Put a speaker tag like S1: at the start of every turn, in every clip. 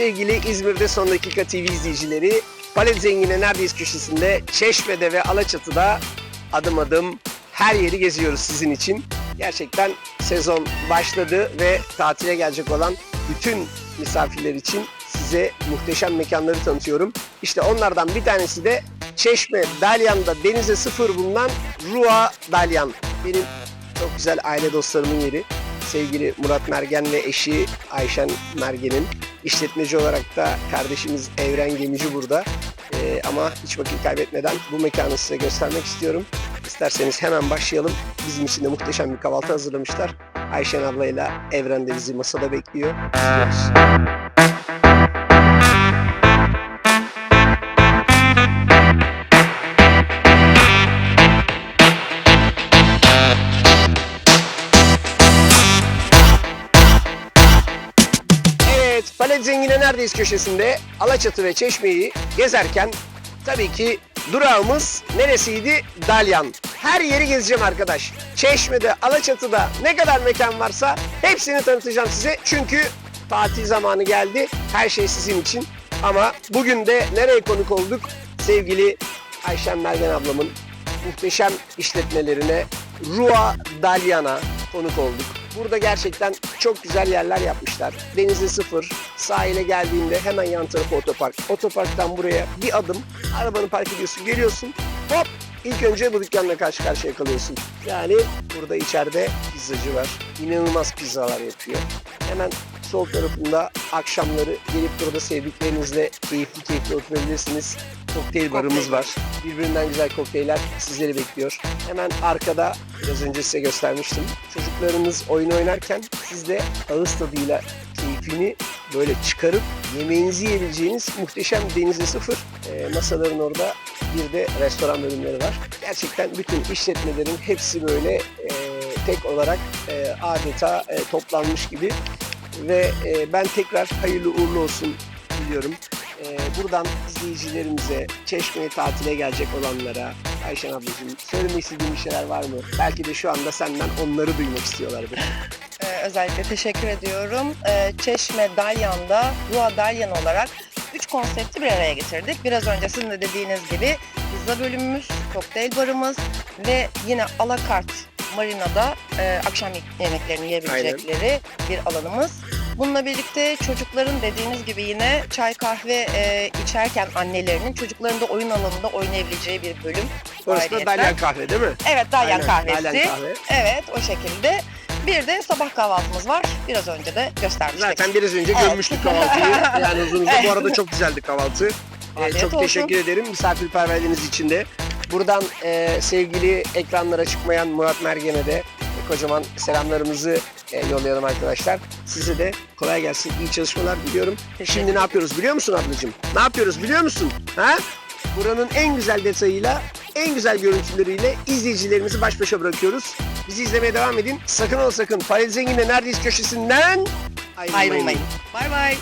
S1: Sevgili İzmir'de Son Dakika TV izleyicileri, Palet Zengin'e neredeyiz köşesinde, Çeşme'de ve Alaçatı'da adım adım her yeri geziyoruz sizin için. Gerçekten sezon başladı ve tatile gelecek olan bütün misafirler için size muhteşem mekanları tanıtıyorum. İşte onlardan bir tanesi de Çeşme Dalyan'da denize sıfır bulunan Rua Dalyan. Benim çok güzel aile dostlarımın yeri. Sevgili Murat Mergen ve eşi Ayşen Mergen'in işletmeci olarak da kardeşimiz Evren Gemici burada. Ee, ama hiç vakit kaybetmeden bu mekanı size göstermek istiyorum. İsterseniz hemen başlayalım. Bizim için de muhteşem bir kahvaltı hazırlamışlar. Ayşen ablayla Evren de bizi masada bekliyor. İzliyoruz. Evet, Zengin'e neredeyiz köşesinde Alaçatı ve Çeşme'yi gezerken tabii ki durağımız neresiydi? Dalyan. Her yeri gezeceğim arkadaş. Çeşme'de, Alaçatı'da ne kadar mekan varsa hepsini tanıtacağım size. Çünkü tatil zamanı geldi. Her şey sizin için. Ama bugün de nereye konuk olduk? Sevgili Ayşen Mergen ablamın muhteşem işletmelerine Rua Dalyan'a konuk olduk. Burada gerçekten çok güzel yerler yapmışlar. Denize sıfır, sahile geldiğinde hemen yan tarafı otopark. Otoparktan buraya bir adım, arabanı park ediyorsun, geliyorsun, hop İlk önce bu dükkanla karşı karşıya kalıyorsun. Yani burada içeride pizzacı var. İnanılmaz pizzalar yapıyor. Hemen sol tarafında akşamları gelip burada sevdiklerinizle keyifli keyifli oturabilirsiniz. Kokteyl barımız var. Birbirinden güzel kokteyller sizleri bekliyor. Hemen arkada biraz önce size göstermiştim. Çocuklarınız oyun oynarken siz de ağız tadıyla keyfini böyle çıkarıp yemeğinizi yiyebileceğiniz muhteşem denize sıfır e, masaların orada bir de restoran bölümleri var. Gerçekten bütün işletmelerin hepsi böyle e, tek olarak e, adeta e, toplanmış gibi ve e, ben tekrar hayırlı uğurlu olsun diliyorum. E, buradan izleyicilerimize, Çeşme'ye tatile gelecek olanlara, Ayşen ablacığım söylemek istediğin bir şeyler var mı? Belki de şu anda senden onları duymak istiyorlardır.
S2: Ee, özellikle teşekkür ediyorum. Ee, Çeşme Dalyan'da Rua Dalyan olarak üç konsepti bir araya getirdik. Biraz önce sizin de dediğiniz gibi pizza bölümümüz, kokteyl barımız ve yine alakart marinada e, akşam yemeklerini yiyebilecekleri bir alanımız. Bununla birlikte çocukların dediğiniz gibi yine çay kahve e, içerken annelerinin çocukların da oyun alanında oynayabileceği bir bölüm.
S1: Orası da. Dalyan Kahve değil mi?
S2: Evet Dalyan
S1: Aynen,
S2: kahvesi.
S1: Dalyan Kahve.
S2: Evet o şekilde. Bir de sabah kahvaltımız var. Biraz önce de göstermiştik.
S1: Zaten biraz önce
S2: Evet.
S1: görmüştük kahvaltıyı. Yani uzun uzun. Bu arada çok güzeldi kahvaltı. Ee, çok
S2: olsun.
S1: teşekkür ederim misafirperverliğiniz için de. Buradan e, sevgili ekranlara çıkmayan Murat Mergen'e de kocaman selamlarımızı e, yollayalım arkadaşlar. Size de kolay gelsin, iyi çalışmalar diliyorum. Şimdi ne yapıyoruz biliyor musun ablacığım? Ne yapıyoruz biliyor musun? Ha? Buranın en güzel detayıyla, en güzel görüntüleriyle izleyicilerimizi baş başa bırakıyoruz. Bizi izlemeye devam edin. Sakın ol sakın. Faiz Zengin'le neredeyiz köşesinden ayrılmayın.
S2: Ayrılmayın. Bay bay.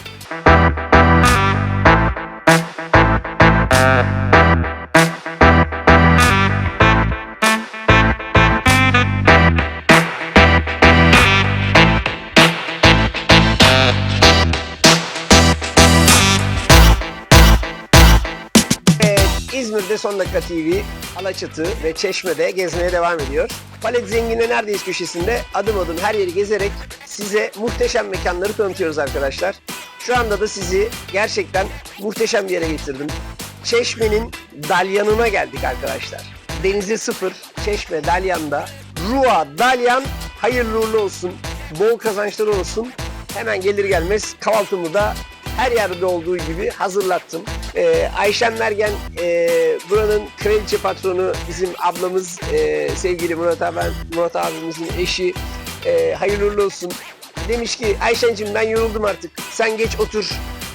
S1: İzmir'de Son Dakika TV, Alaçatı ve Çeşme'de gezmeye devam ediyor. Palet Zengin'e neredeyiz köşesinde adım adım her yeri gezerek size muhteşem mekanları tanıtıyoruz arkadaşlar. Şu anda da sizi gerçekten muhteşem bir yere getirdim. Çeşme'nin Dalyan'ına geldik arkadaşlar. Denize sıfır, Çeşme Dalyan'da. Rua Dalyan hayırlı uğurlu olsun, bol kazançları olsun. Hemen gelir gelmez kahvaltımı da her yerde olduğu gibi hazırlattım. Ee, Ayşen Mergen e, buranın kraliçe patronu bizim ablamız e, sevgili Murat, abi, Murat abimizin eşi e, hayırlı olsun. Demiş ki Ayşen'cim ben yoruldum artık sen geç otur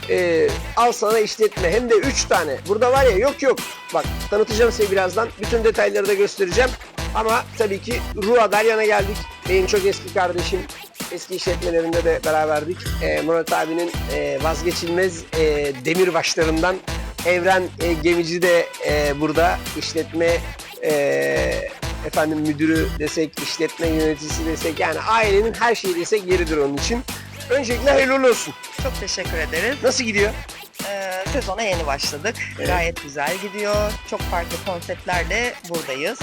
S1: e, al sana işletme hem de 3 tane. Burada var ya yok yok bak tanıtacağım size birazdan bütün detayları da göstereceğim. Ama tabii ki Rua Dalyan'a geldik. Benim çok eski kardeşim eski işletmelerinde de beraberdik. Ee, Murat abinin e, vazgeçilmez e, demirbaşlarından Evren e, Gemici de e, burada işletme e, efendim müdürü desek, işletme yöneticisi desek yani ailenin her şeyi desek yeridir onun için. Öncelikle hayırlı olsun.
S2: Çok teşekkür ederiz.
S1: Nasıl gidiyor?
S2: Ee, sezona yeni başladık.
S1: Evet.
S2: Gayet güzel gidiyor. Çok farklı konseptlerle buradayız.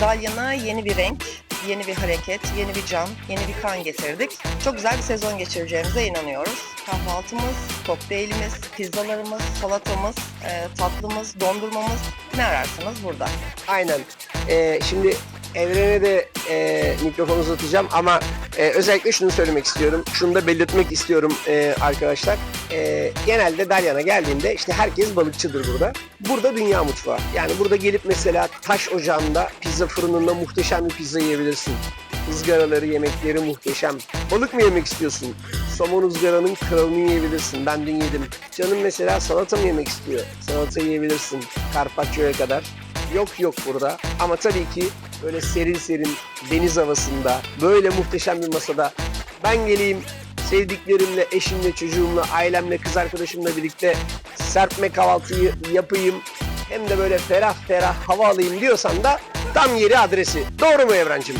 S2: Dalyan'a yeni bir renk, yeni bir hareket, yeni bir can, yeni bir kan getirdik. Çok güzel bir sezon geçireceğimize inanıyoruz. Kahvaltımız, kokteylimiz, pizzalarımız, salatamız, e, tatlımız, dondurmamız ne ararsanız burada.
S1: Aynen. Ee, şimdi Evren'e de e, mikrofonu uzatacağım ama e, özellikle şunu söylemek istiyorum. Şunu da belirtmek istiyorum e, arkadaşlar. E, genelde Dalyan'a geldiğinde işte herkes balıkçıdır burada. Burada dünya mutfağı. Yani burada gelip mesela taş ocağında pizza fırınında muhteşem bir pizza yiyebilirsin. Izgaraları, yemekleri muhteşem. Balık mı yemek istiyorsun? Somon ızgaranın kralını yiyebilirsin. Ben dün yedim. Canım mesela salata mı yemek istiyor? Salata yiyebilirsin. Carpaccio'ya kadar. Yok yok burada. Ama tabii ki böyle serin serin deniz havasında böyle muhteşem bir masada ben geleyim sevdiklerimle, eşimle, çocuğumla, ailemle, kız arkadaşımla birlikte serpme kahvaltıyı yapayım. Hem de böyle ferah ferah hava alayım diyorsan da tam yeri adresi. Doğru mu Evrencim?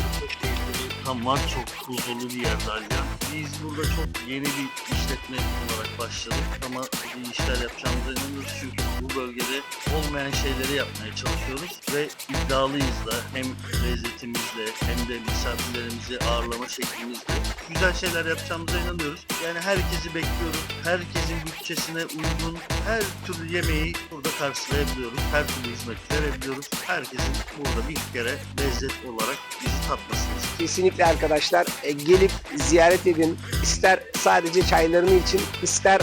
S3: Tam var çok huzurlu bir yer Dalyan. Biz burada çok yeni bir işletme olarak başladık ama iyi işler yapacağımıza inanıyoruz çünkü bu bölgede olmayan şeyleri yapmaya çalışıyoruz ve iddialıyız da hem lezzetimizle hem de misafirlerimizi ağırlama şeklimizle güzel şeyler yapacağımıza inanıyoruz. Yani herkesi bekliyoruz. Herkesin bütçesine uygun her türlü yemeği karşılayabiliyoruz. Her türlü hizmet verebiliyoruz. Herkesin burada bir kere lezzet olarak bizi tatmasını.
S1: Kesinlikle arkadaşlar e, gelip ziyaret edin. İster sadece çaylarını için, ister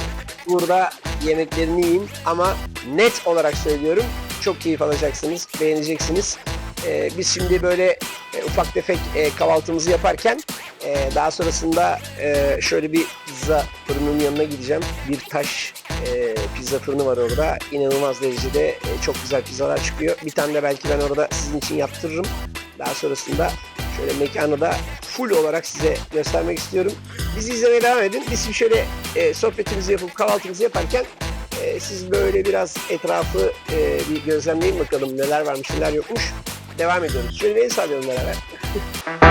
S1: burada yemeklerini yiyin ama net olarak söylüyorum çok keyif alacaksınız, beğeneceksiniz. E, biz şimdi böyle e, ufak tefek e, kahvaltımızı yaparken e, daha sonrasında e, şöyle bir pizza fırınının yanına gideceğim. Bir taş e, pizza fırını var orada. İnanılmaz derecede e, çok güzel pizzalar çıkıyor. Bir tane de belki ben orada sizin için yaptırırım. Daha sonrasında şöyle mekanı da full olarak size göstermek istiyorum. Bizi izlemeye devam edin. Biz şöyle e, sohbetimizi yapıp kahvaltımızı yaparken e, siz böyle biraz etrafı e, bir gözlemleyin bakalım neler varmış neler yokmuş. Devam ediyoruz. Şöyle el sallayalım beraber.